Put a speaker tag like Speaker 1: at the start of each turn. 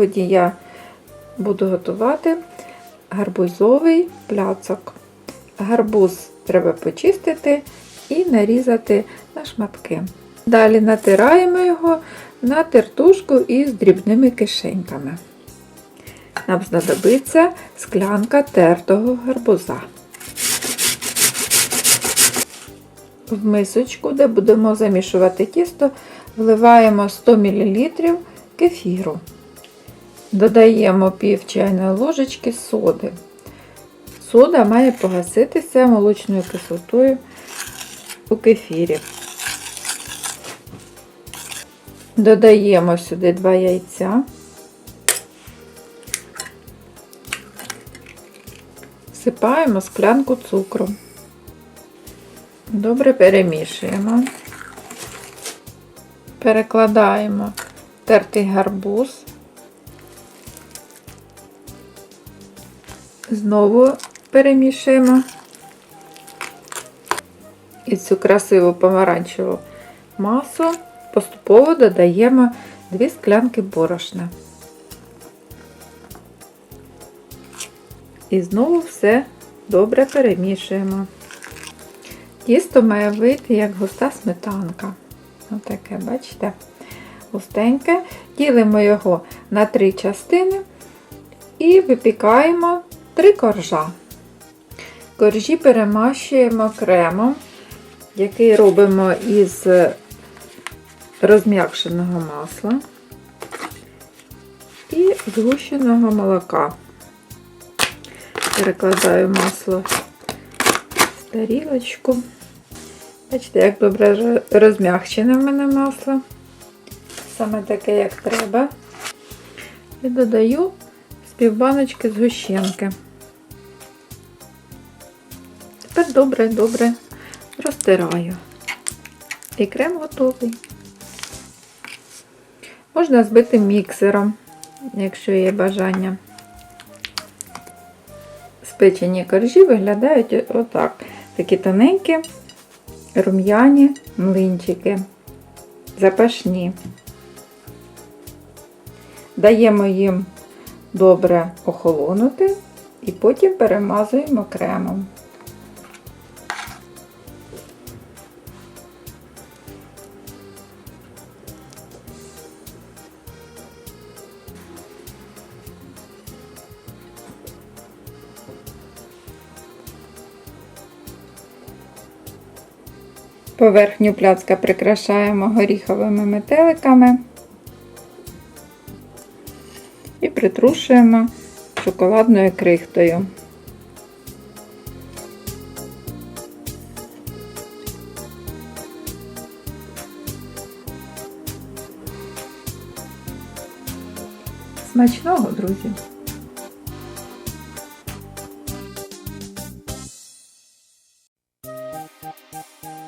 Speaker 1: Сьогодні я буду готувати гарбузовий пляцок. Гарбуз треба почистити і нарізати на шматки. Далі натираємо його на тертушку із дрібними кишеньками. Нам знадобиться склянка тертого гарбуза. В мисочку, де будемо замішувати тісто, вливаємо 100 мл кефіру. Додаємо пів чайної ложечки соди. Сода має погаситися молочною кислотою у кефірі. Додаємо сюди 2 яйця. Всипаємо склянку цукру. Добре перемішуємо. Перекладаємо тертий гарбуз. Знову перемішуємо. І цю красиву помаранчеву масу поступово додаємо 2 склянки борошна. І знову все добре перемішуємо. Тісто має вийти як густа сметанка. Отаке, бачите? Густеньке. Ділимо його на три частини і випікаємо три коржа. Коржі перемащуємо кремом, який робимо із розм'якшеного масла і згущеного молока. Перекладаю масло в тарілочку. Бачите, як добре розм'якчене в мене масло. Саме таке, як треба. І додаю півбаночки згущенки. Тепер добре-добре розтираю. І крем готовий. Можна збити міксером, якщо є бажання. Спечені коржі виглядають отак. Такі тоненькі, рум'яні млинчики, запашні. Даємо їм добре охолонути і потім перемазуємо кремом. Поверхню пляцка прикрашаємо горіховими метеликами і притрушуємо шоколадною крихтою. Смачного, друзі! Thank you.